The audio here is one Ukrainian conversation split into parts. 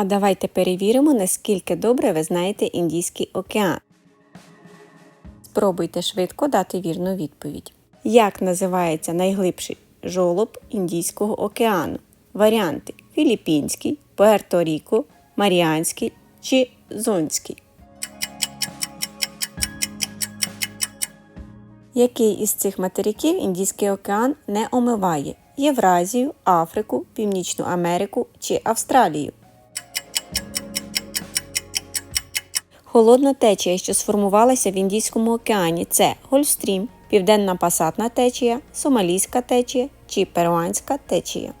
А давайте перевіримо, наскільки добре ви знаєте Індійський океан. Спробуйте швидко дати вірну відповідь. Як називається найглибший жолоб Індійського океану? Варіанти Філіппінський, Пуерто-Ріко, Маріанський чи Зонський. Який із цих материків Індійський океан не омиває? Євразію, Африку, Північну Америку чи Австралію? Холодна течія, що сформувалася в Індійському океані, це Гольфстрім, Південна Пасатна течія, Сомалійська течія чи Перуанська течія.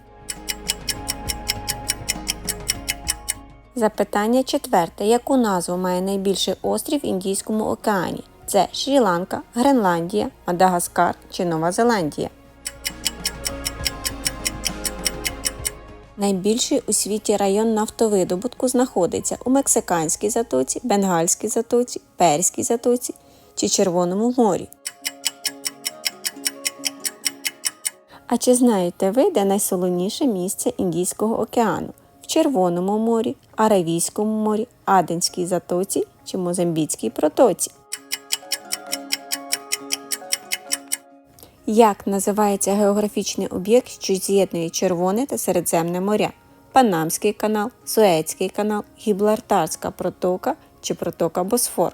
Запитання четверте. Яку назву має найбільший острів в Індійському океані? Це Шрі-Ланка, Гренландія, Мадагаскар чи Нова Зеландія. Найбільший у світі район нафтовидобутку знаходиться у Мексиканській затоці, Бенгальській затоці, Перській затоці чи Червоному морі. А чи знаєте ви, де найсолоніше місце Індійського океану? В Червоному морі, Аравійському морі, Аденській затоці чи Мозамбіцькій протоці? Як називається географічний об'єкт, що з'єднує Червоне та Середземне моря? Панамський канал, Суецький канал, Гіблартарська протока чи протока Босфор?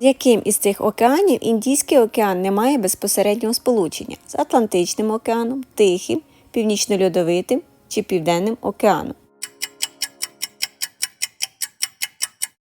Яким із цих океанів Індійський океан не має безпосереднього сполучення з Атлантичним океаном, Тихим, Північно-Льодовитим чи Південним океаном?